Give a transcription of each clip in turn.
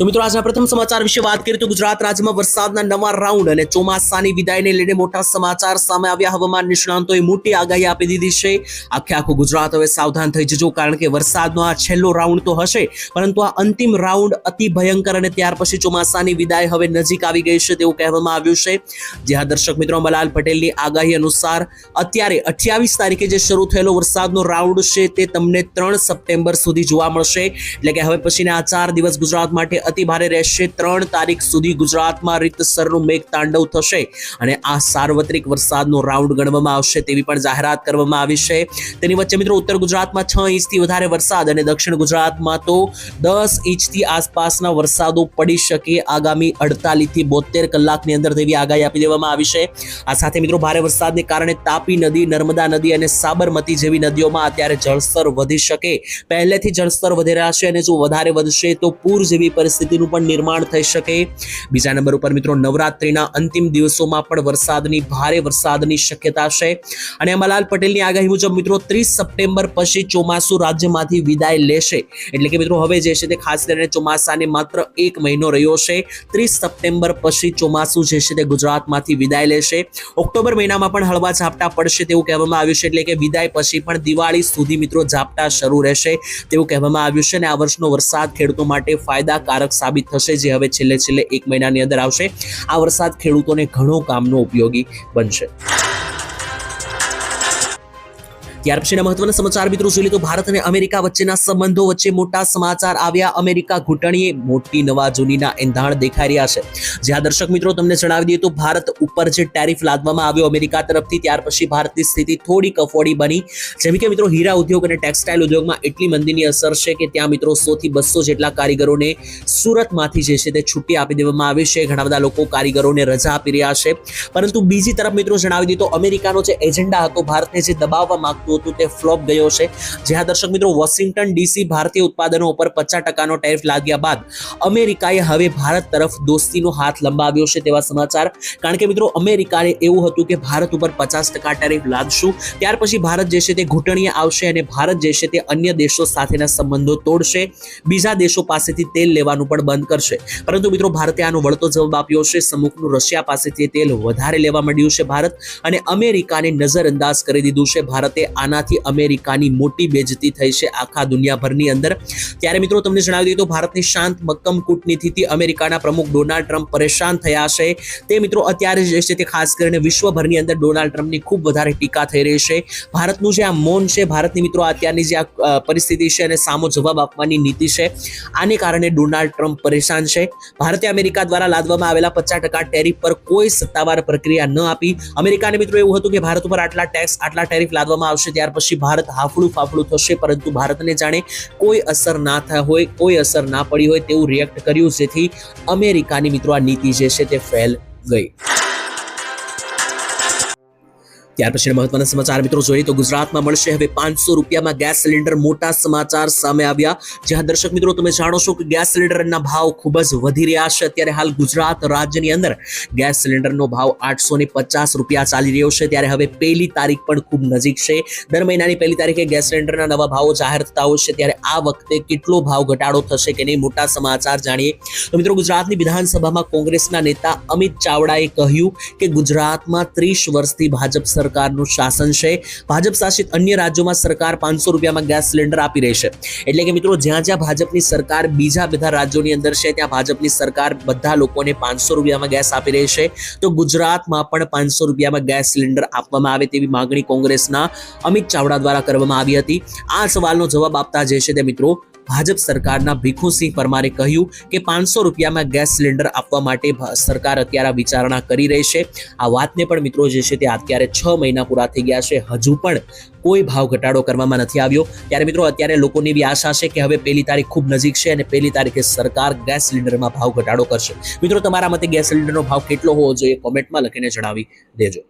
તો મિત્રો આજના પ્રથમ સમાચાર વિશે વાત કરીએ તો ગુજરાત રાજ્યમાં વરસાદના નવા રાઉન્ડ અને ચોમાસાની વિદાયને લઈને મોટા સમાચાર સામે આવ્યા. હવામાન નિષ્ણાંતોએ મોટી આગાહી આપી દીધી છે. આખે આખું ગુજરાત હવે સાવધાન થઈ જજો, કારણ કે વરસાદનો આ છેલ્લો રાઉન્ડ તો હશે. પરંતુ આ અંતિમ રાઉન્ડ અતિ ભયંકર અને ત્યાર પછી ચોમાસાની વિદાય હવે નજીક આવી ગઈ છે તેવું કહેવામાં આવ્યું છે. જ્યાં દર્શક મિત્રો, મલાલ પટેલની આગાહી અનુસાર અત્યારે અઠ્યાવીસ તારીખે જે શરૂ થયેલો વરસાદનો રાઉન્ડ છે તે તમને ત્રણ સપ્ટેમ્બર સુધી જોવા મળશે. એટલે કે હવે પછીના આ ચાર દિવસ ગુજરાત માટે અતિ ભારે રહેશે. ત્રણ તારીખ સુધી ગુજરાતમાં રીતસરનું મેઘ તાંડવ થશે અને આ સાર્વત્રિક વરસાદનો રાઉન્ડ ગણવામાં આવશે તેવી પણ જાહેરાત કરવામાં આવી છે. તેની વચ્ચે મિત્રો ઉત્તર ગુજરાતમાં છ ઇંચથી વધારે વરસાદ અને દક્ષિણ ગુજરાતમાં તો દસ ઇંચથી આસપાસના વરસાદો પડી શકે. આગામી અડતાલીસથી બોતેર કલાકની અંદર તેવી આગાહી આપી દેવામાં આવી છે. આ સાથે મિત્રો ભારે વરસાદને કારણે તાપી નદી, નર્મદા નદી અને સાબરમતી જેવી નદીઓમાં અત્યારે જળસ્તર વધી શકે. પહેલેથી જળસ્તર વધી રહ્યા છે અને જો વધારે વધશે તો પૂર જેવી પરિસ્થિતિનું પણ નિર્માણ થઈ શકે. બીજા નંબર ઉપર મિત્રો નવરાત્રીના અંતિમ દિવસોમાં પણ વરસાદની ભારે વરસાદની શક્યતા છે. અને અંબાલાલ પટેલની આગાહી મુજબ મિત્રો ત્રીસ સપ્ટેમ્બર પછી ચોમાસું રાજ્યમાંથી વિદાય લેશે. એટલે કે મિત્રો હવે જે છે તે ખાસ કરીને ચોમાસાને માત્ર એક મહિનો રહ્યો છે. ત્રીસ સપ્ટેમ્બર પછી ચોમાસું જે છે તે ગુજરાતમાંથી વિદાય લેશે. ઓક્ટોબર મહિનામાં પણ હળવા ઝાપટા પડશે તેવું કહેવામાં આવ્યું છે. એટલે કે વિદાય પછી પણ દિવાળી સુધી મિત્રો ઝાપટા શરૂ રહેશે તેવું કહેવામાં આવ્યું છે. અને આ વર્ષનો વરસાદ ખેડૂતો માટે ફાયદાકારક સાબિત થશે જે હવે છેલ્લે છેલ્લે એક મહિનાની અંદર આવશે. આ વરસાદ ખેડૂતોને ઘણો કામનો ઉપયોગી બનશે. ત્યાર પછીના મહત્વના સમાચાર મિત્રો જોઈએ તો ભારત અને અમેરિકા વચ્ચેના સંબંધો વચ્ચે મોટા સમાચાર આવ્યા. અમેરિકા ઘૂંટણીએ મોટી નવા જૂનીના એંધાણ દેખાઈ રહ્યા છે. જ્યાં દર્શક મિત્રો તમને જણાવી દઈએ તો ભારત ઉપર જે ટેરિફ લાદવામાં આવ્યો અમેરિકા તરફથી, ત્યાર પછી ભારતની સ્થિતિ થોડી કફોડી બની. જેમ કે મિત્રો હીરા ઉદ્યોગ અને ટેક્સટાઇલ ઉદ્યોગમાં એટલી મંદીની અસર છે કે ત્યાં મિત્રો સો થી બસો જેટલા કારીગરોને સુરતમાંથી જે છે તે છુટ્ટી આપી દેવામાં આવી છે. ઘણા બધા લોકો કારીગરોને રજા આપી રહ્યા છે. પરંતુ બીજી તરફ મિત્રો જણાવી તો અમેરિકાનો જે એજન્ડા હતો, ભારતને જે દબાવવા માંગતું હતું તે ફ્લોપ ગયો છે. જ્યાં દર્શક મિત્રો વોશિંગ્ટન ડીસી ભારતીય ઉત્પાદનો ઉપર પચાસ ટકાનો ટેરિફ લાગ્યા બાદ અમેરિકાએ હવે ભારત તરફ દોસ્તીનો હાથ લંબાવ્યો છે તેવા સમાચાર. કારણ કે મિત્રો અમેરિકાને એવું હતું કે ભારત ઉપર પચાસ ટકા ટેરિફ લાદશું. ત્યાર પછી ભારત જે છે તે ઘૂંટણીએ આવશે અને ભારત જે છે તે અન્ય દેશો સાથેના સંબંધો તોડશે. બીજા દેશો પાસેથી તેલ લેવાનું પણ બંધ કરશે. પરંતુ મિત્રો ભારતે આનો વળતો જવાબ આપ્યો છે. સમુખનું રશિયા પાસેથી તેલ વધારે લેવા માંડ્યું છે ભારત અને અમેરિકાને નજરઅંદાજ કરી દીધું છે. ભારતે આનાથી અમેરિકાની મોટી બેજતી થઈ છે આખા દુનિયાભરની અંદર. ત્યારે મિત્રો તમને જણાવી દઈએ તો ભારતની શાંત, મક્કમ કૂટનીતિથી અમેરિકાના પ્રમુખ ડોનાલ્ડ ટ્રમ્પ પરેશાન થયા છે તે મિત્રો અત્યારે જે છે તે ખાસ કરીને વિશ્વભરની અંદર ડોનાલ્ડ ટ્રમ્પની ખૂબ વધારે ટીકા થઈ રહી છે. ભારતનું જે આ મૌન છે, ભારતની મિત્રો અત્યારની જે આ પરિસ્થિતિ છે અને સામો જવાબ આપવાની નીતિ છે, આને કારણે ડોનાલ્ડ ટ્રમ્પ પરેશાન છે. ભારતે અમેરિકા દ્વારા લાદવામાં આવેલા પચાસ ટકા ટેરિફ પર કોઈ સત્તાવાર પ્રક્રિયા ન આપી. અમેરિકાને મિત્રો એવું હતું કે ભારત ઉપર આટલા ટેક્સ, આટલા ટેરિફ લાદવામાં આવશે ત્યાર પછી ભારત હાફળું ફાફડું થશે, પરંતુ ભારતને જાણે કોઈ અસર ના થાય હોય, કોઈ અસર ના પડી હોય તેવું રિએક્ટ કર્યું, જેથી અમેરિકાની મિત્રો આ નીતિ જે છે તે ફેલ ગઈ. ત્યાર પછી મહત્વના સમાચાર મિત્રો જોઈએ તો ગુજરાતમાં મળશે હવે પાંચસો રૂપિયામાં ગેસ સિલિન્ડર. મોટા સમાચાર સામે આવ્યા. જ્યાં દર્શક મિત્રો તમે જાણો છો કે ગેસ સિલિન્ડરના ભાવ ખૂબ જ વધી રહ્યા છે. અત્યારે હાલ ગુજરાત રાજ્યની અંદર ગેસ સિલિન્ડરનો ભાવ આઠસો ને પચાસ રૂપિયા ચાલી રહ્યો છે. ત્યારે હવે પહેલી તારીખ પણ ખૂબ નજીક છે. દર મહિનાની પહેલી તારીખે ગેસ સિલિન્ડરના નવા ભાવો જાહેર થતા હોય છે. ત્યારે આ વખતે કેટલો ભાવ ઘટાડો થશે કે નહીં મોટા સમાચાર જાણીએ. તો મિત્રો ગુજરાતની વિધાનસભામાં કોંગ્રેસના નેતા અમિત ચાવડાએ કહ્યું કે ગુજરાતમાં ત્રીસ વર્ષથી ભાજપ સરકારનું શાસન છે. ભાજપ શાસિત અન્ય રાજ્યોમાં સરકાર પાંચસો રૂપિયામાં ગેસ સિલિન્ડર આપી રહી છે. એટલે કે મિત્રો, જ્યાં જ્યાં ભાજપની સરકાર બીજા બધા રાજ્યોની અંદર છે, ત્યાં ભાજપની સરકાર બધા લોકોને પાંચસો રૂપિયામાં ગેસ આપી રહી છે. તો ગુજરાતમાં પણ પાંચસો રૂપિયામાં ગેસ સિલિન્ડર આપવામાં આવે તેવી માગણી કોંગ્રેસના અમિત ચાવડા દ્વારા કરવામાં આવી હતી. આ સવાલનો જવાબ આપતા જે છે તે મિત્રો ભાજપ સરકારના ભીખુસિંહ પરમારે કહ્યું કે પાંચસો રૂપિયામાં ગેસ સિલિન્ડર આપવા માટે સરકાર અત્યારે વિચારણા કરી રહી છે. આ વાતને પણ મિત્રો જે છે તે અત્યારે છ મહિના પૂરા થઈ ગયા છે. હજુ પણ કોઈ ભાવ ઘટાડો કરવામાં નથી આવ્યો. ત્યારે મિત્રો અત્યારે લોકોની બી આશા છે કે હવે પહેલી તારીખ ખૂબ નજીક છે અને પહેલી તારીખે સરકાર ગેસ સિલિન્ડરમાં ભાવ ઘટાડો કરશે. મિત્રો તમારા મતે ગેસ સિલિન્ડરનો ભાવ કેટલો હોવો જોઈએ? કોમેન્ટમાં લખીને જણાવી દેજો.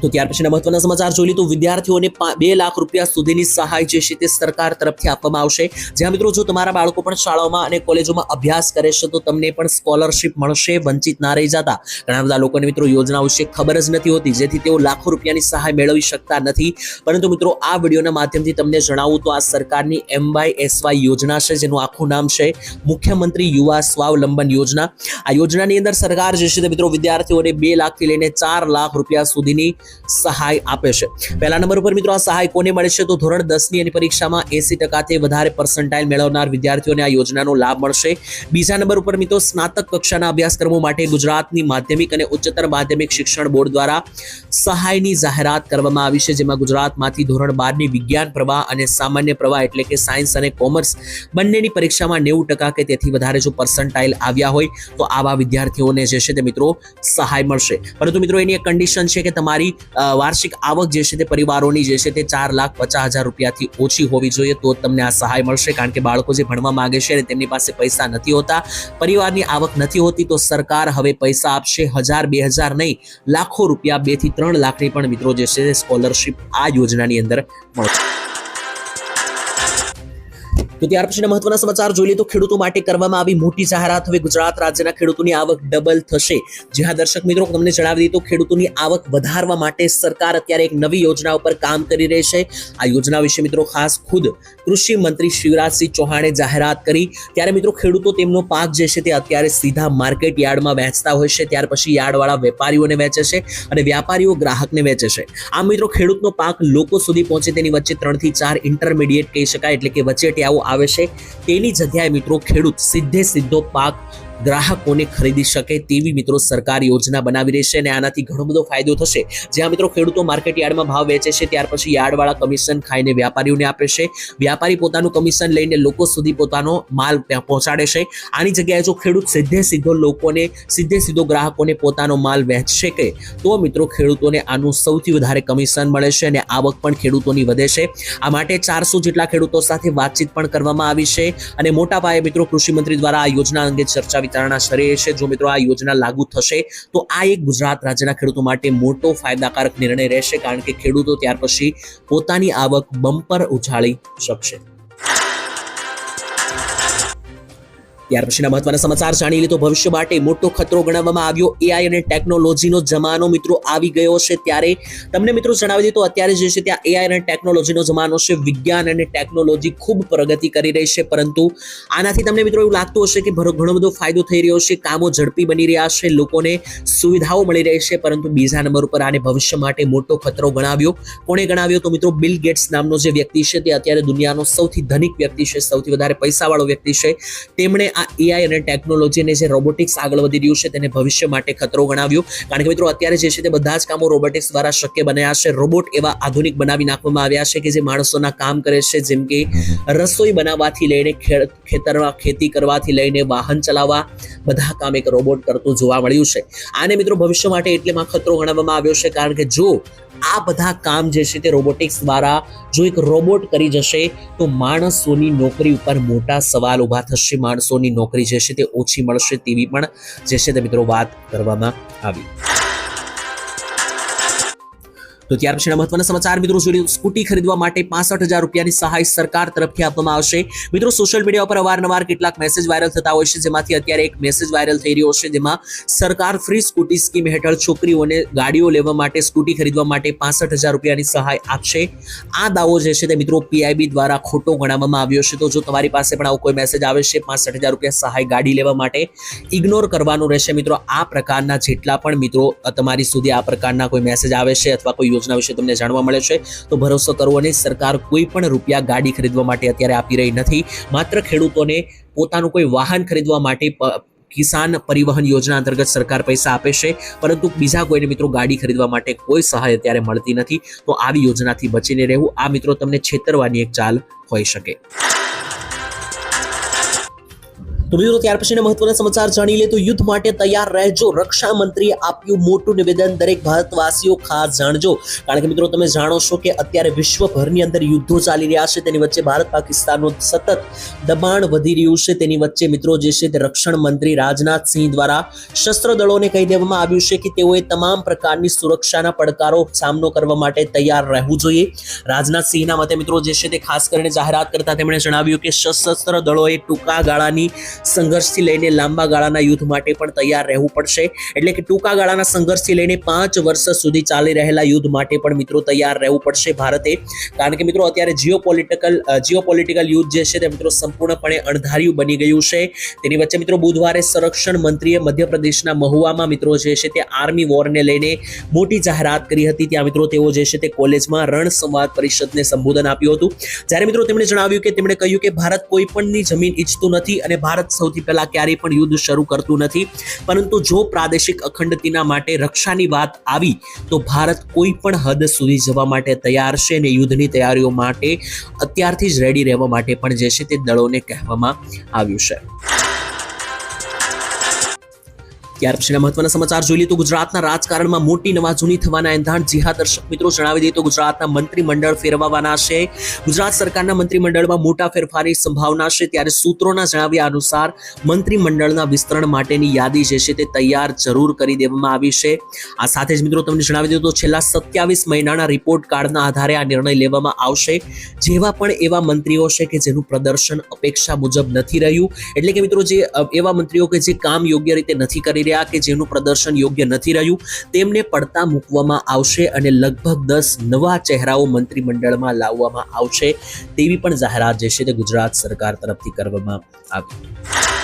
તો ત્યાર પછીના મહત્વના સમાચાર જોઈ તો વિદ્યાર્થીઓને બે લાખ રૂપિયા સુધીની સહાય જે છે તે સરકાર તરફથી આપવામાં આવશે. જ્યાં મિત્રો જો તમારા બાળકો પણ શાળાઓમાં અને કોલેજોમાં અભ્યાસ કરે છે તો તમને પણ સ્કોલરશિપ મળશે, વંચિત ના રહી જતા. ઘણા બધા લોકોને મિત્રો યોજના વિશે ખબર જ નથી હોતી, જેથી તેઓ લાખો રૂપિયાની સહાય મેળવી શકતા નથી. પરંતુ મિત્રો આ વિડીયોના માધ્યમથી તમને જણાવું તો આ સરકારની એમ વાય એસ વાય યોજના છે, જેનું આખું નામ છે મુખ્યમંત્રી યુવા સ્વાવલંબન યોજના. આ યોજનાની અંદર સરકાર જે છે તે મિત્રો વિદ્યાર્થીઓને બે લાખથી લઈને ચાર લાખ રૂપિયા સુધીની સહાય આપે છે. પહેલા નંબર ઉપર મિત્રો આ સહાય કોને મળે છે? તો ધોરણ દસની એની પરીક્ષામાં એસી ટકાથી વધારે પર્સન્ટાઇલ મેળવનાર વિદ્યાર્થીઓને આ યોજનાનો લાભ મળશે. બીજા નંબર ઉપર મિત્રો સ્નાતક કક્ષાના અભ્યાસક્રમો માટે ગુજરાતની માધ્યમિક અને ઉચ્ચતર માધ્યમિક શિક્ષણ બોર્ડ દ્વારા સહાયની જાહેરાત કરવામાં આવી છે, જેમાં ગુજરાતમાંથી ધોરણ બારની વિજ્ઞાન પ્રવાહ અને સામાન્ય પ્રવાહ એટલે કે સાયન્સ અને કોમર્સ બંનેની પરીક્ષામાં નેવું ટકા કે તેથી વધારે જો પર્સન્ટાઇલ આવ્યા હોય, તો આવા વિદ્યાર્થીઓને જે છે તે મિત્રો સહાય મળશે. પરંતુ મિત્રો એની એક કન્ડિશન છે કે તમારી વાર્ષિક આવક જે છે તે પરિવારોની જે છે તે ચાર લાખ પચાસ હજાર રૂપિયાથી ઓછી હોવી જોઈએ તો તમને આ સહાય મળશે કારણ કે બાળકો જે ભણવા માંગે છે અને તેમની પાસે પૈસા નથી હોતા, પરિવારની આવક નથી હોતી તો સરકાર હવે પૈસા આપશે હજાર, બે હજાર નહીં, લાખો રૂપિયા, બેથી ત્રણ લાખની પણ મિત્રો જે છે સ્કોલરશિપ આ યોજનાની અંદર મળશે. તો ત્યાર પછીના મહત્વના સમાચાર જોઈએ તો ખેડૂતો માટે કરવામાં આવી મોટી જાહેરાત હવે ગુજરાત રાજ્યના ખેડૂતોની આવક ડબલ થશે. જ્યાં દર્શક મિત્રો તમને જણાવી દઈએ તો ખેડૂતોની આવક વધારવા માટે સરકાર અત્યારે એક નવી યોજના ઉપર કામ કરી રહી છે. આ યોજના વિશે મિત્રો ખાસ ખુદ કૃષિ મંત્રી શિવરાજસિંહ ચૌહાણે જાહેરાત કરી. ત્યારે મિત્રો, ખેડૂતો તેમનો પાક જે છે તે અત્યારે સીધા માર્કેટ યાર્ડમાં વેચતા હોય છે. ત્યાર પછી યાર્ડવાળા વેપારીઓને વેચે છે અને વ્યાપારીઓ ગ્રાહકને વેચે છે. આમ મિત્રો, ખેડૂતનો પાક લોકો સુધી પહોંચે તેની વચ્ચે ત્રણથી ચાર ઇન્ટરમીડિયેટ કહી શકાય, એટલે કે વચેટિયાઓ આવે છે. તેની જગ્યાએ મિત્રો ખેડૂત સીધે સીધો પાક ગ્રાહકોને ખરીદી શકે તેવી મિત્રો સરકાર યોજના બનાવી રહી છે અને આનાથી ઘણો બધો ફાયદો થશે. જ્યાં મિત્રો ખેડૂતો માર્કેટ યાર્ડમાં ભાવ વેચે છે, ત્યાર પછી યાર્ડવાળા કમિશન ખાઈને વ્યાપારીઓને આપે છે. વ્યાપારી પોતાનું કમિશન લઈને લોકો સુધી પોતાનો માલ પહોંચાડે છે. આની જગ્યાએ જો ખેડૂત સીધે સીધો લોકોને, સીધે સીધો ગ્રાહકોને પોતાનો માલ વહેંચશે કે, તો મિત્રો ખેડૂતોને આનું સૌથી વધારે કમિશન મળે છે અને આવક પણ ખેડૂતોની વધે છે. આ માટે ચારસો જેટલા ખેડૂતો સાથે વાતચીત પણ કરવામાં આવી છે અને મોટા પાયે મિત્રો કૃષિ મંત્રી દ્વારા આ યોજના અંગે ચર્ચા વિચારણા શરૂ છે. જો મિત્રો આ યોજના લાગુ થશે, તો આ એક ગુજરાત રાજ્યના ખેડૂતો માટે મોટો ફાયદાકારક નિર્ણય રહેશે, કારણ કે ખેડૂતો ત્યાર પછી પોતાની આવક બમ્પર ઉછાળી શકશે. ત્યાર પછીના મહત્વના સમાચાર જાણી લીધો. ભવિષ્ય માટે મોટો ખતરો ગણાવવામાં આવ્યો. એઆઈ અને ટેકનોલોજીનો જમાનો મિત્રો આવી ગયો છે ત્યારે. તમને મિત્રો જણાવી દીધું અત્યારે જે છે ત્યાં એઆઈ અને ટેકનોલોજીનો જમાનો છે. વિજ્ઞાન અને ટેકનોલોજી ખૂબ પ્રગતિ કરી રહી છે. પરંતુ આનાથી તમને મિત્રો એવું લાગતું હશે કે ઘણો બધો ફાયદો થઈ રહ્યો છે. કામો ઝડપી બની રહ્યા છે. લોકોને સુવિધાઓ મળી રહી છે. પરંતુ બીજા નંબર ઉપર આને ભવિષ્ય માટે મોટો ખતરો ગણાવ્યો. કોણે ગણાવ્યો? તો મિત્રો બિલ ગેટ્સ નામનો જે વ્યક્તિ છે તે અત્યારે દુનિયાનો સૌથી ધનિક વ્યક્તિ છે. સૌથી વધારે પૈસાવાળો વ્યક્તિ છે. તેમણે આ એઆઈ અને ટેકનોલોજી અને જે રોબોટિક્સ આગળ વધી રહ્યું છે તેને ભવિષ્ય માટે ખતરો ગણાવ્યો. કારણ કે મિત્રો અત્યારે જે છે તે બધા જ કામો રોબોટિક્સ દ્વારા શક્ય બન્યા છે. રોબોટ એવા આધુનિક બનાવી નાખવામાં આવ્યા છે કે જે માણસોના કામ કરે છે. જેમ કે રસોઈ બનાવવાથી લઈને ખેતરમાં ખેતી કરવાથી લઈને વાહન ચલાવવા બધા કામ એક રોબોટ કરતું જોવા મળ્યું છે. આને મિત્રો ભવિષ્ય માટે એટલેમાં ખતરો ગણાવવામાં આવ્યો છે કારણ કે જો આ બધા કામ જે છે તે રોબોટિક્સ દ્વારા જો એક રોબોટ કરી જશે, તો માણસોની નોકરી ઉપર મોટા સવાલ ઊભા થશે. માણસોની નોકરી જે છે તે ઓછી મળશે તેવી પણ જે છે તે મિત્રો વાત કરવામાં આવી. તો ત્યાર પછીના મહત્વના સમાચાર, મિત્રો જોઈએ સ્કૂટી ખરીદવા માટે પાસઠ હજાર રૂપિયાની સહાય સરકાર તરફથી આપવામાં આવશે. મિત્રો સોશિયલ મીડિયા પર અવારનવાર કેટલાક મેસેજ વાયરલ થતા હોય છે, જેમાંથી અત્યારે એક મેસેજ વાયરલ થઈ રહ્યો છે, જેમાં સરકાર ફ્રી સ્કૂટી સ્કીમ હેઠળ છોકરીઓને ગાડીઓ લેવા માટે સ્કૂટી ખરીદવા માટે પાસઠ હજાર રૂપિયાની સહાય આપશે. આ દાવો જે છે તે, મિત્રો પીઆઈબી દ્વારા ખોટો ગણાવવામાં આવ્યો છે. તો જો તમારી પાસે પણ આવો કોઈ મેસેજ આવે છે, પાસઠ હજાર રૂપિયા સહાય ગાડી લેવા માટે ઇગ્નોર કરવાનું રહેશે. મિત્રો, આ પ્રકારના જેટલા પણ મિત્રો, તમારી સુધી આ પ્રકારના કોઈ મેસેજ આવે છે, અથવા કોઈ યોજના વિશે તમને જાણવા મળે છે. તો ભરોસો કરવો નહીં. સરકાર કોઈ પણ રૂપિયા ગાડી ખરીદવા માટે અત્યારે આપી રહી નથી. માત્ર ખેડૂતોને પોતાનું કોઈ વાહન ખરીદવા માટે કિસાન પરિવહન યોજના અંતર્ગત સરકાર પૈસા આપે છે. પરંતુ બીજા કોઈને મિત્રો ગાડી ખરીદવા માટે કોઈ સહાય અત્યારે મળતી નથી. તો આવી યોજનાથી બચીને રહેવું. આ મિત્રો તમને છેતરવાની એક ચાલ હોઈ શકે. મિત્રો ત્યાર પછીના મહત્વના સમાચાર જાણી લે તો યુદ્ધ માટે તૈયાર રહેજો. રક્ષા મંત્રીએ આપ્યું મોટું નિવેદન. દરેક ભારતવાસીઓ ખાસ જાણજો. કારણ કે મિત્રો તમે જાણો છો કે અત્યારે વિશ્વભરની અંદર યુદ્ધો ચાલી રહ્યા છે. તેની વચ્ચે ભારત પાકિસ્તાનનું સતત દબાણ વધી રહ્યું છે. તેની વચ્ચે મિત્રો જે છે તે રક્ષણ મંત્રી રાજનાથ સિંહ દ્વારા શસ્ત્ર દળોને કહી દેવામાં આવ્યું છે કે તેઓએ તમામ પ્રકારની સુરક્ષાના પડકારો સામનો કરવા માટે તૈયાર રહેવું જોઈએ. રાજનાથ સિંહના મતે મિત્રો જે છે તે ખાસ કરીને જાહેરાત કરતા તેમણે જણાવ્યું કે સશસ્ત્ર દળોએ ટૂંકા ગાળાની સંઘર્ષથી લઈને લાંબા ગાળાના યુદ્ધ માટે પણ તૈયાર રહેવું પડશે. એટલે કે ટૂંકા ગાળાના સંઘર્ષથી લઈને પાંચ વર્ષ સુધી ચાલી રહેલા યુદ્ધ માટે પણ મિત્રો તૈયાર રહેવું પડશે ભારતે. કારણ કે મિત્રો અત્યારે જીઓ પોલિટિકલ યુદ્ધ જે છે તે મિત્રો સંપૂર્ણપણે અણધાર્યું બની ગયું છે. તેની વચ્ચે મિત્રો બુધવારે સંરક્ષણ મંત્રીએ મધ્યપ્રદેશના મહુવામાં મિત્રો જે છે તે આર્મી વોરને લઈને મોટી જાહેરાત કરી હતી. ત્યાં મિત્રો તેઓ જે છે તે કોલેજમાં રણ સંવાદ પરિષદને સંબોધન આપ્યું હતું. જ્યારે મિત્રો તેમણે જણાવ્યું કે તેમણે કહ્યું કે ભારત કોઈ પણની જમીન ઈચ્છતું નથી અને ભારત સૌથી પહેલા ક્યારેય પણ યુદ્ધ શરૂ કરતું નથી. પરંતુ જો પ્રાદેશિક અખંડતાના માટે રક્ષાની વાત આવી, તો ભારત કોઈ પણ હદ સુધી જવા માટે તૈયાર છે અને યુદ્ધની તૈયારીઓ માટે અત્યારથી જ રેડી રહેવા માટે પણ જે છે તે દળોને કહેવામાં આવ્યું છે. ત્યાર પછીના મહત્વના સમાચાર જોઈ લઈએ તો ગુજરાતના રાજકારણમાં મોટી નવાજૂની થવાના એંધાણ. જી હા દર્શક મિત્રો, જણાવી દઈએ તો ગુજરાતના મંત્રીમંડળ ફેરવવાના છે. ગુજરાત સરકારના મંત્રીમંડળમાં મોટા ફેરફારની સંભાવના છે. ત્યારે સૂત્રોના જણાવ્યા અનુસાર, મંત્રીમંડળના વિસ્તરણ માટેની યાદી જે છે તે તૈયાર જરૂર કરી દેવામાં આવી છે. આ સાથે જ મિત્રો, તમને જણાવી દઉં તો છેલ્લા સત્યાવીસ મહિનાના રિપોર્ટ કાર્ડના આધારે આ નિર્ણય લેવામાં આવશે. જેવા પણ એવા મંત્રીઓ છે કે જેનું પ્રદર્શન અપેક્ષા મુજબ નથી રહ્યું. એટલે કે મિત્રો, જે એવા મંત્રીઓ કે જે કામ યોગ્ય રીતે નથી કરી રહ્યા કે જેનું પ્રદર્શન યોગ્ય નથી રહ્યું, તેમને પડતા મૂકવામાં આવશે અને લગભગ દસ નવા ચહેરાઓ મંત્રીમંડળમાં લાવવામાં આવશે તેવી પણ જાહેરાત જે છે તે ગુજરાત સરકાર તરફથી કરવામાં આવી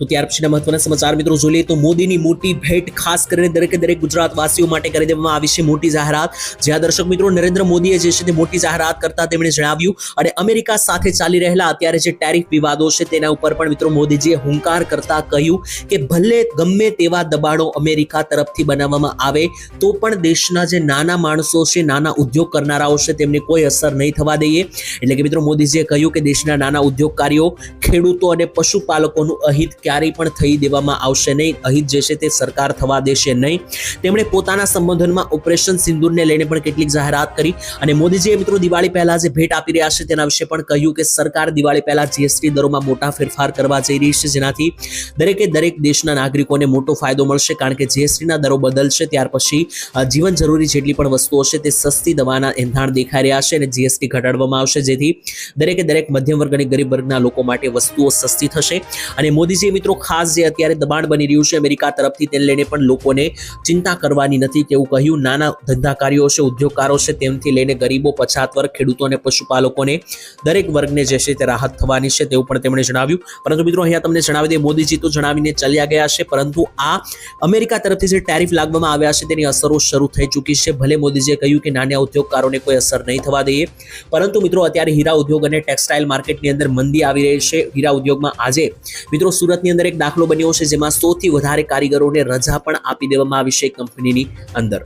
તો ત્યાર પછીના મહત્વના સમાચાર મિત્રો જોઈ તો મોદીની મોટી ભેટ ખાસ કરીને દરેકે દરેક ગુજરાતવાસીઓ માટે કરી દેવામાં આવી છે મોટી જાહેરાત. જ્યાં દર્શક મિત્રો નરેન્દ્ર મોદીએ જે છે તે મોટી જાહેરાત કરતા તેમણે જણાવ્યું અને અમેરિકા સાથે ચાલી રહેલા અત્યારે જે ટેરિફ વિવાદો છે તેના ઉપર પણ મિત્રો મોદીજીએ હુંકાર કરતા કહ્યું કે ભલે ગમે તેવા દબાણો અમેરિકા તરફથી બનાવવામાં આવે, તો પણ દેશના જે નાના માણસો છે, નાના ઉદ્યોગ કરનારાઓ છે તેમને કોઈ અસર નહીં થવા દઈએ. એટલે કે મિત્રો મોદીજીએ કહ્યું કે દેશના નાના ઉદ્યોગકારીઓ ખેડૂતો અને પશુપાલકોનું અહિત ક્યારેય પણ થઈ દેવામાં આવશે નહીં. અહીં જે છે તે સરકાર થવા દેશે નહીં. તેમણે પોતાના સંબોધનમાં ઓપરેશન સિંદૂરને લઈને પણ કેટલીક જાહેરાત કરી અને મોદીજીએ મિત્રો દિવાળી પહેલા જે ભેટ આપી રહ્યા છે તેના વિશે પણ કહ્યું કે સરકાર દિવાળી પહેલા જીએસટી દરોમાં મોટા ફેરફાર કરવા જઈ રહી છે. જેનાથી દરેકે દરેક દેશના નાગરિકોને મોટો ફાયદો મળશે કારણ કે જીએસટીના દરો બદલશે. ત્યાર પછી જીવન જરૂરી જેટલી પણ વસ્તુઓ છે તે સસ્તી દવાના એંધાણ દેખાઈ રહ્યા છે અને જીએસટી ઘટાડવામાં આવશે. જેથી દરેકે દરેક મધ્યમ વર્ગ અને ગરીબ વર્ગના લોકો માટે વસ્તુઓ સસ્તી થશે. અને મોદીજી મિત્રો, ખાસ જે અત્યારે દબાણ બની રહ્યું છે અમેરિકા તરફથી, તેને લઈને પણ લોકોને ચિંતા કરવાની નથી તેવું કહ્યું. નાના ધંધાકારીઓ છે, ઉદ્યોગકારો છે, તેમથી લઈને ગરીબો પછાત વર્ગ ખેડૂતો અને પશુપાલકોને દરેક વર્ગને જે છે તે રાહત થવાની છે તેવું પણ તેમણે જણાવ્યું. પરંતુ મિત્રો, અહીંયા તમને જણાવી દે મોદીજી તો જણાવીને ચાલ્યા ગયા છે, પરંતુ આ અમેરિકા તરફથી જે ટેરિફ લાગવામાં આવ્યા છે તેની અસરો શરૂ થઈ ચૂકી છે. ભલે મોદીજીએ કહ્યું કે નાના ઉદ્યોગકારોને કોઈ અસર નહીં થવા દઈએ, પરંતુ મિત્રો, અત્યારે હીરા ઉદ્યોગ અને ટેક્સટાઇલ માર્કેટની અંદર મંદી આવી રહી છે. હીરા ઉદ્યોગમાં આજે મિત્રો, સુરતની અંદર એક દાખલો બન્યો છે જેમાં સૌથી વધારે કારીગરોને રજા પણ આપી દેવામાં આવી છે કંપનીની અંદર.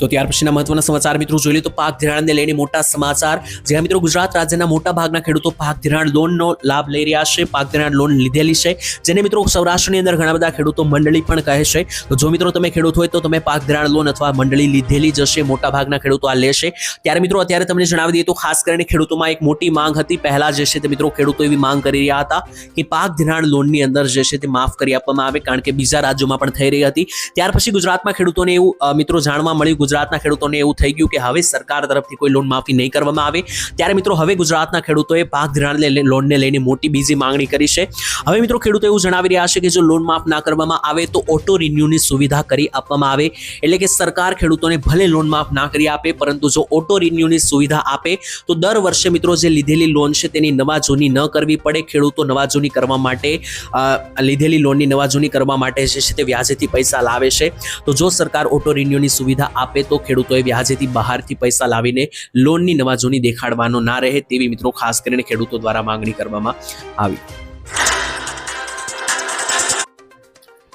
તો ત્યાર પછીના મહત્વના સમાચાર મિત્રો જોઈ લઈએ તો પાક ધિરાણને લઈને મોટા સમાચાર. જ્યાં મિત્રો ગુજરાત રાજ્યના મોટા ભાગના ખેડૂતો પાક ધિરાણ લોનનો લાભ લઈ રહ્યા છે, પાક ધિરાણ લોન લીધેલી છે, જેને મિત્રો સૌરાષ્ટ્રની અંદર ઘણા બધા ખેડૂતો મંડળી પણ કહે છે. તો જો મિત્રો તમે ખેડૂત હોય તો તમે પાક ધિરાણ લોન અથવા મંડળી લીધેલી જશે મોટા ભાગના ખેડૂતો આ લેશે. ત્યારે મિત્રો અત્યારે તમને જણાવી દઈએ તો ખાસ કરીને ખેડૂતોમાં એક મોટી માંગ હતી. પહેલા જે છે તે મિત્રો ખેડૂતો એવી માંગ કરી રહ્યા હતા કે પાક ધિરાણ લોનની અંદર જે છે તે માફ કરી આપવામાં આવે, કારણ કે બીજા રાજ્યોમાં પણ થઈ રહી હતી. ત્યાર પછી ગુજરાતમાં ખેડૂતોને એવું મિત્રો જાણવા મળ્યું ગુજરાતના ખેડૂતોને એવું થઈ ગયું કે હવે સરકાર તરફથી કોઈ લોન માફી નહીં કરવામાં આવે. ત્યારે મિત્રો હવે ગુજરાતના ખેડૂતોએ પાક ધિરાણને લોનને લઈને મોટી બીજી માંગણી કરી છે. હવે મિત્રો ખેડૂતો એવું જણાવી રહ્યા છે કે જો લોન માફ ના કરવામાં આવે તો ઓટો રિન્યુની સુવિધા કરી આપવામાં આવે. એટલે કે સરકાર ખેડૂતોને ભલે લોન માફ ના કરી આપે, પરંતુ જો ઓટો રિન્યુની સુવિધા આપે, તો દર વર્ષે મિત્રો જે લીધેલી લોન છે તેની નવા જૂની ન કરવી પડે. ખેડૂતો નવા જૂની કરવા માટે લીધેલી લોનની નવા જૂની કરવા માટે જે છે તે વ્યાજેથી પૈસા લાવે છે. તો જો સરકાર ઓટો રિન્યુની સુવિધા આપે તો ખેડૂતોએ વ્યાજેથી બહારથી પૈસા લાવીને લોનની નવાજોની દેખાડવાનો ના રહે તેવી મિત્રો ખાસ કરીને ખેડૂતો દ્વારા માંગણી કરવામાં આવી.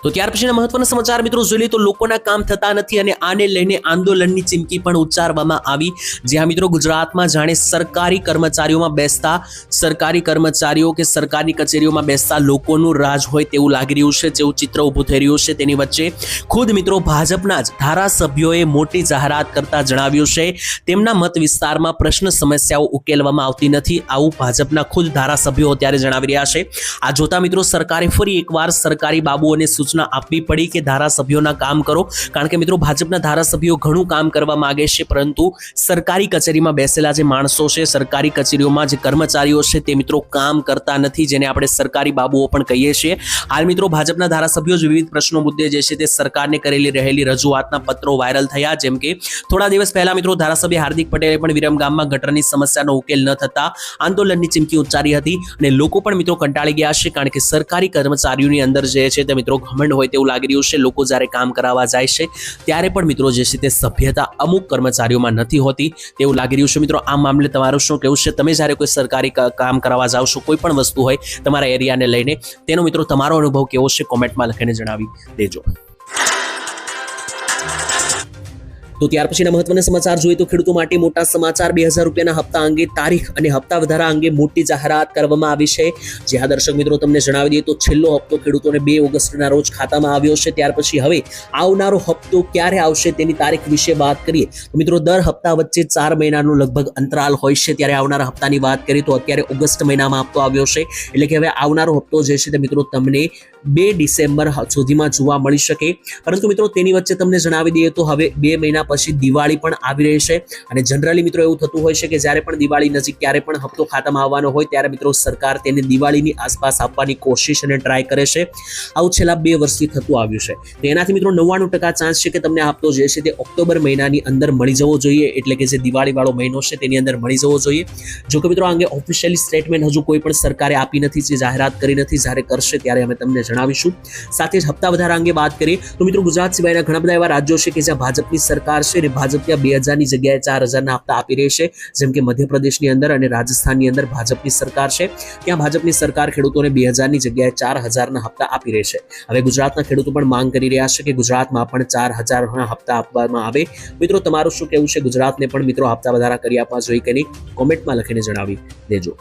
તો ત્યાર પછીના મહત્વના સમાચાર મિત્રો જોઈ તો લોકોના કામ થતા નથી અને આને લઈને આંદોલનની ચીમકી પણ ઉચ્ચારવામાં આવી. જ્યાં મિત્રો ગુજરાતમાં જાણે સરકારી કર્મચારીઓમાં બેસતા, સરકારી કર્મચારીઓ કે સરકારી કચેરીઓમાં બેસતા લોકોનું રાજ હોય તેવું લાગી રહ્યું છે, જેવું ચિત્ર ઊભું થઈ રહ્યું છે તેની વચ્ચે. ખુદ મિત્રો ભાજપના જ ધારાસભ્યોએ મોટી જાહેરાત કરતા જણાવ્યું છે, તેમના મત વિસ્તારમાં પ્રશ્ન સમસ્યાઓ ઉકેલવામાં આવતી નથી. આવું ભાજપના ખુદ ધારાસભ્યો અત્યારે જણાવી રહ્યા છે. આ જોતા મિત્રો સરકારે ફરી એકવાર સરકારી બાબુઓને સૂચના આપવી પડી કે ધારાસભ્યોના કામ કરો? કારણ કે મિત્રો, ભાજપના ધારાસભ્યો ઘણું કામ કરવા માગે છે, પરંતુ સરકારી કચેરીમાં બેસેલા જે માણસો છે, સરકારી કચેરીઓમાં જે કર્મચારીઓ છે, તે મિત્રો કામ કરતા નથી, જેને આપણે સરકારી બાબુઓ પણ કહીએ છીએ. હાલ મિત્રો, ભાજપના ધારાસભ્યો જ વિવિધ પ્રશ્નો મુદ્દે જે છે તે સરકારને કરેલી રહેલી રજૂઆતના પત્રો વાયરલ થયા, જેમ કે, થોડા દિવસ પહેલા મિત્રો, ધારાસભ્ય હાર્દિક પટેલે પણ વિરમગામમાં ગટરની સમસ્યાનો ઉકેલ ન થતા આંદોલનની ચીમકી ઉચ્ચારી હતી અને લોકો પણ મિત્રો કંટાળી ગયા છે, કારણ કે સરકારી કર્મચારીઓની અંદર જે છે તે મિત્રો ઘમંડ હોય તેવું લાગી રહ્યું છે, લોકો જ્યારે કામ કરાવવા જાય છે, ત્યારે પણ મિત્રો જે છે તે સભ્યતા અમુક કર્મચારીઓમાં નથી હોતી તેવું લાગી રહ્યું છે. મિત્રો, આ મામલે તમારું શું કેવું છે? તમે જ્યારે કોઈ સરકારી કામ કરાવવા જાઓ છો, કોઈ પણ વસ્તુ હોય તમારા એરિયાને લઈને, તેનો મિત્રો તમારો અનુભવ કેવો છે? કોમેન્ટમાં લખીને જણાવી દેજો. તો ત્યાર પછીના મહત્વના સમાચાર જોઈએ તો ખેડૂતો માટે મોટા સમાચાર બે હજાર રૂપિયાના હપ્તા અંગે તારીખ અને હપ્તા વધારા અંગે મોટી જાહેરાત કરવામાં આવી છે. જે આ દર્શક મિત્રો તમને જણાવી દઈએ તો છેલ્લો હપ્તો ખેડૂતોને બે ઓગસ્ટના રોજ ખાતામાં આવ્યો છે. ત્યાર પછી હવે આવનારો હપ્તો ક્યારે આવશે તેની તારીખ વિશે વાત કરીએ. તો મિત્રો દર હપ્તા વચ્ચે ચાર મહિનાનો લગભગ અંતરાલ હોય છે. ત્યારે આવનારા હપ્તાની વાત કરીએ તો અત્યારે ઓગસ્ટ મહિનામાં હપ્તો આવ્યો છે. એટલે કે હવે આવનારો હપ્તો જે છે તે મિત્રો તમને બે ડિસેમ્બર સુધીમાં જોવા મળી શકે. પરંતુ મિત્રો, તેની વચ્ચે તમને જણાવી દઈએ તો હવે બે મહિના પછી દિવાળી પણ આવી રહી છે. અને જનરલી મિત્રો, એવું થતું હોય છે કે જ્યારે પણ દિવાળી નજીક ક્યારે પણ હપ્તો ખાતામાં આવવાનો હોય, ત્યારે મિત્રો સરકાર તેને દિવાળીની આસપાસ આપવાની કોશિશ અને ટ્રાય કરે છે. આવું છેલ્લા બે વર્ષથી થતું આવ્યું છે. તો એનાથી મિત્રો, નવ્વાણું ટકા ચાન્સ છે કે તમને આ હપ્તો જે છે તે ઓક્ટોબર મહિનાની અંદર મળી જવો જોઈએ. એટલે કે જે દિવાળીવાળો મહિનો છે તેની અંદર મળી જવો જોઈએ. જો કે મિત્રો, આ અંગે ઓફિશિયલી સ્ટેટમેન્ટ હજુ કોઈ પણ સરકારે આપી નથી, જે જાહેરાત કરી નથી, જ્યારે કરશે ત્યારે અમે તમને જણાવીશું. સાથે જ હપ્તા વધારા અંગે વાત કરીએ તો મિત્રો ગુજરાત સિવાયના ઘણા બધા એવા રાજ્યો છે કે જ્યાં ભાજપની સરકાર છે અને ભાજપ ત્યાં બે હજારની જગ્યાએ ચાર હજારના હપ્તા આપી રહી જેમ કે મધ્યપ્રદેશની અંદર અને રાજસ્થાનની અંદર ભાજપની સરકાર છે. ત્યાં ભાજપની સરકાર ખેડૂતોને બે હજારની જગ્યાએ ચાર હજારના હપ્તા આપી રહી છે. હવે ગુજરાતના ખેડૂતો પણ માંગ કરી રહ્યા છે કે ગુજરાતમાં પણ ચાર હજારના હપ્તા આપવામાં આવે. મિત્રો, તમારું શું કહેવું છે? ગુજરાતને પણ મિત્રો હપ્તા વધારા કરી આપવા જોઈએ કે નહીં? કોમેન્ટમાં લખીને જણાવી દેજો.